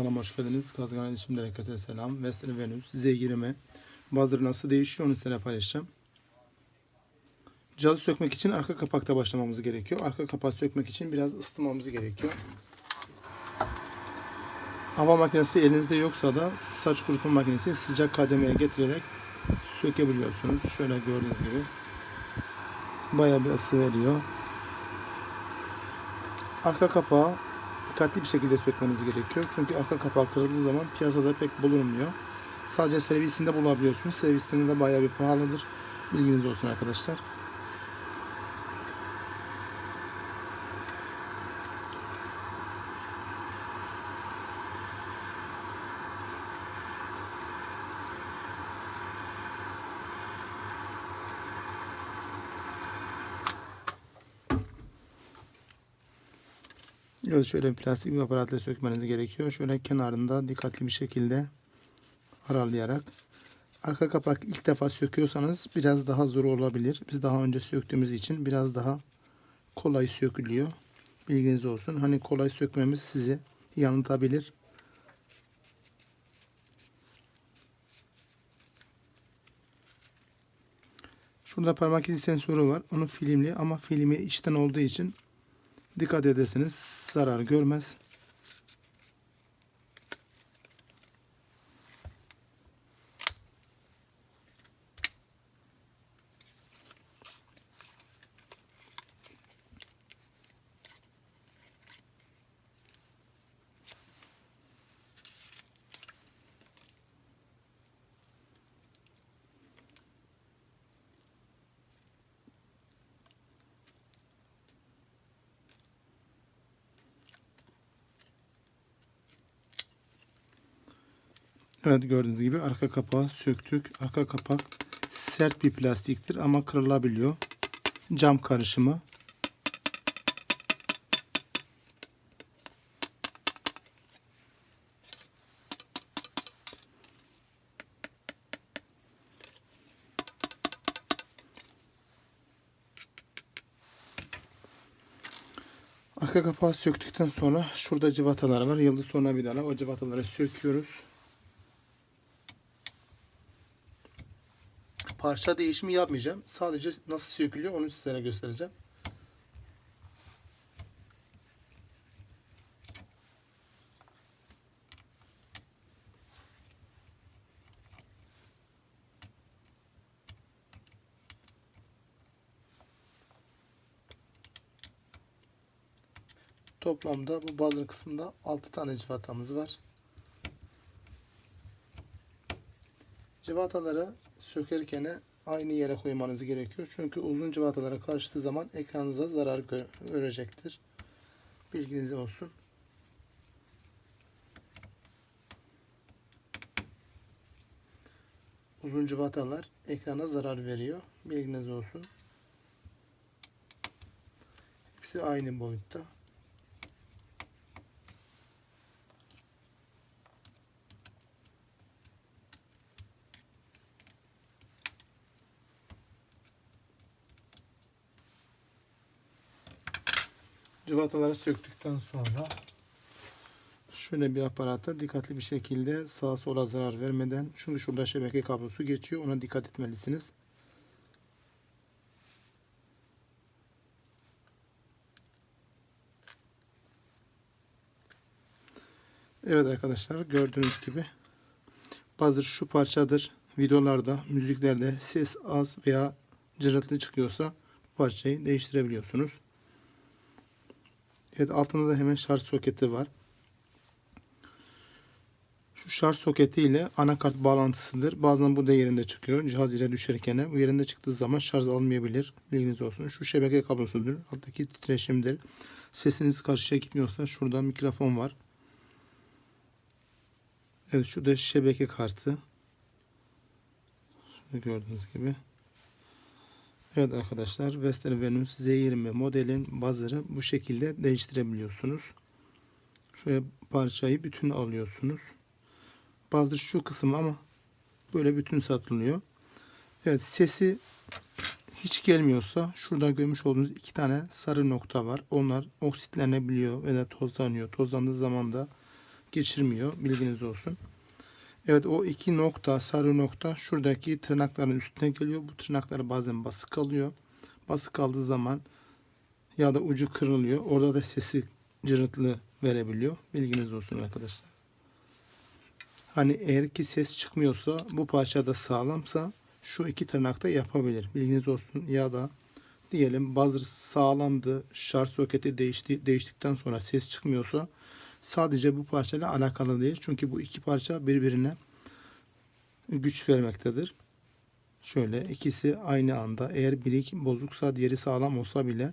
Kanalıma hoş geldiniz. Kazgan İletişim'den herkese selam. Western Venus, Z20. Bazıları nasıl değişiyor onu size paylaşacağım. Cihazı sökmek için arka kapakta başlamamız gerekiyor. Arka kapağı sökmek için biraz ısıtmamız gerekiyor. Hava makinesi elinizde yoksa da saç kurutma makinesi sıcak kademeye getirerek sökebiliyorsunuz. Şöyle gördüğünüz gibi. Bayağı bir ısı veriyor. Arka kapağı dikkatli bir şekilde sökmeniz gerekiyor. Çünkü arka kapağı kırıldığı zaman piyasada pek bulunmuyor. Sadece servisinde bulabiliyorsunuz. Servisinde de bayağı bir pahalıdır. Bilginiz olsun arkadaşlar. Evet şöyle plastik bir aparatla sökmeniz gerekiyor. Şöyle kenarında dikkatli bir şekilde aralayarak. Arka kapak ilk defa söküyorsanız biraz daha zor olabilir. Biz daha önce söktüğümüz için biraz daha kolay sökülüyor. Bilginiz olsun. Hani kolay sökmemiz sizi yanıltabilir. Şurada parmak izi sensörü var. Onun filmli ama filmi içten olduğu için Dikkat edesiniz zarar görmez. Evet gördüğünüz gibi arka kapağı söktük. Arka kapak sert bir plastiktir ama kırılabiliyor. Cam karışımı. Arka kapağı söktükten sonra şurada cıvatalar var. Yıldız sonra bir O cıvataları söküyoruz. Parça değişimi yapmayacağım. Sadece nasıl sökülüyor onu size göstereceğim. Toplamda bu bazı kısmında 6 tane cıvatamız var. Cıvataları sökerken aynı yere koymanız gerekiyor. Çünkü uzun cıvatalara karıştığı zaman ekranınıza zarar gö görecektir. Bilginiz olsun. Uzun cıvatalar ekrana zarar veriyor. Bilginiz olsun. Hepsi aynı boyutta. Cıvataları söktükten sonra şöyle bir aparata dikkatli bir şekilde sağa sola zarar vermeden çünkü şurada şebeke kablosu geçiyor ona dikkat etmelisiniz. Evet arkadaşlar gördüğünüz gibi bazı şu parçadır videolarda müziklerde ses az veya cırıltı çıkıyorsa bu parçayı değiştirebiliyorsunuz. Evet altında da hemen şarj soketi var. Şu şarj soketi ile anakart bağlantısıdır. Bazen bu da yerinde çıkıyor. Cihaz ile düşerken bu yerinde çıktığı zaman şarj almayabilir. Bilginiz olsun. Şu şebeke kablosudur. Alttaki titreşimdir. Sesiniz karşıya gitmiyorsa şurada mikrofon var. Evet şu da şebeke kartı. Şöyle gördüğünüz gibi. Evet arkadaşlar Western Venus Z20 modelin bazıları bu şekilde değiştirebiliyorsunuz. Şöyle parçayı bütün alıyorsunuz. Bazıları şu kısım ama böyle bütün satılıyor. Evet sesi hiç gelmiyorsa şurada görmüş olduğunuz iki tane sarı nokta var. Onlar oksitlenebiliyor ve de tozlanıyor. Tozlandığı zaman da geçirmiyor. Bilginiz olsun. Evet o iki nokta sarı nokta şuradaki tırnakların üstüne geliyor. Bu tırnaklar bazen basık kalıyor. Basık kaldığı zaman ya da ucu kırılıyor. Orada da sesi cırıtlı verebiliyor. Bilginiz olsun arkadaşlar. Hani eğer ki ses çıkmıyorsa bu parçada sağlamsa şu iki tırnakta yapabilir. Bilginiz olsun ya da diyelim buzzer sağlamdı. Şarj soketi değişti, değiştikten sonra ses çıkmıyorsa sadece bu parçayla alakalı değil. Çünkü bu iki parça birbirine güç vermektedir. Şöyle ikisi aynı anda eğer biri bozuksa diğeri sağlam olsa bile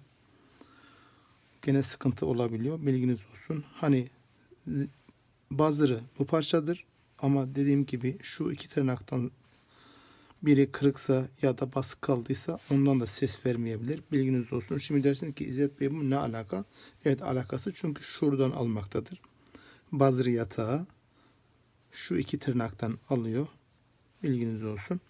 gene sıkıntı olabiliyor. Bilginiz olsun. Hani buzzer'ı bu parçadır. Ama dediğim gibi şu iki tırnaktan biri kırıksa ya da basık kaldıysa ondan da ses vermeyebilir. Bilginiz olsun. Şimdi dersin ki İzzet Bey bu ne alaka? Evet alakası çünkü şuradan almaktadır. Buzzer yatağı şu iki tırnaktan alıyor. Bilginiz olsun.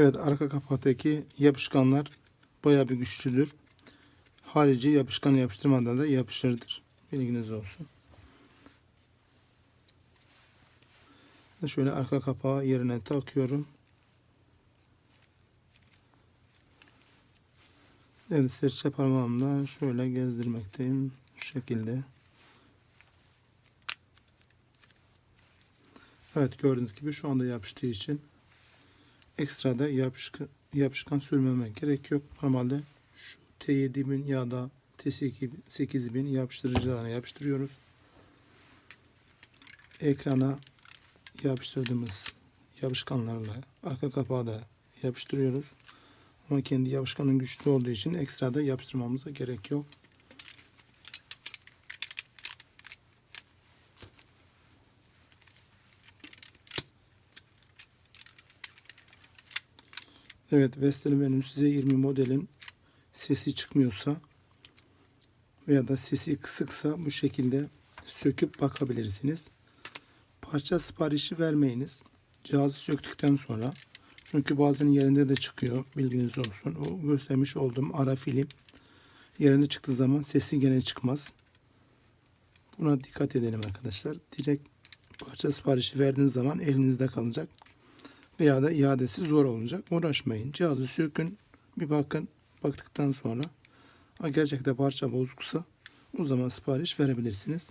Evet arka kapaktaki yapışkanlar bayağı bir güçlüdür. Harici yapışkanı yapıştırmadan da yapışırdır. Bilginiz olsun. Şöyle arka kapağı yerine takıyorum. Evet serçe parmağımla şöyle gezdirmekteyim. Şu şekilde. Evet gördüğünüz gibi şu anda yapıştığı için ekstra da yapışkan, yapışkan sürmeme gerek yok. Normalde şu T7000 ya da T8000 yapıştırıcılarına yapıştırıyoruz. Ekrana yapıştırdığımız yapışkanlarla arka kapağı da yapıştırıyoruz. Ama kendi yapışkanın güçlü olduğu için ekstra da yapıştırmamıza gerek yok. Evet Western Venus Z20 modelin sesi çıkmıyorsa veya da sesi kısıksa bu şekilde söküp bakabilirsiniz. Parça siparişi vermeyiniz. Cihazı söktükten sonra çünkü bazen yerinde de çıkıyor. Bilginiz olsun. O göstermiş olduğum ara film yerinde çıktığı zaman sesi gene çıkmaz. Buna dikkat edelim arkadaşlar. Direkt parça siparişi verdiğiniz zaman elinizde kalacak veya da iadesi zor olacak. Uğraşmayın. Cihazı sökün. Bir bakın. Baktıktan sonra gerçekten parça bozuksa o zaman sipariş verebilirsiniz.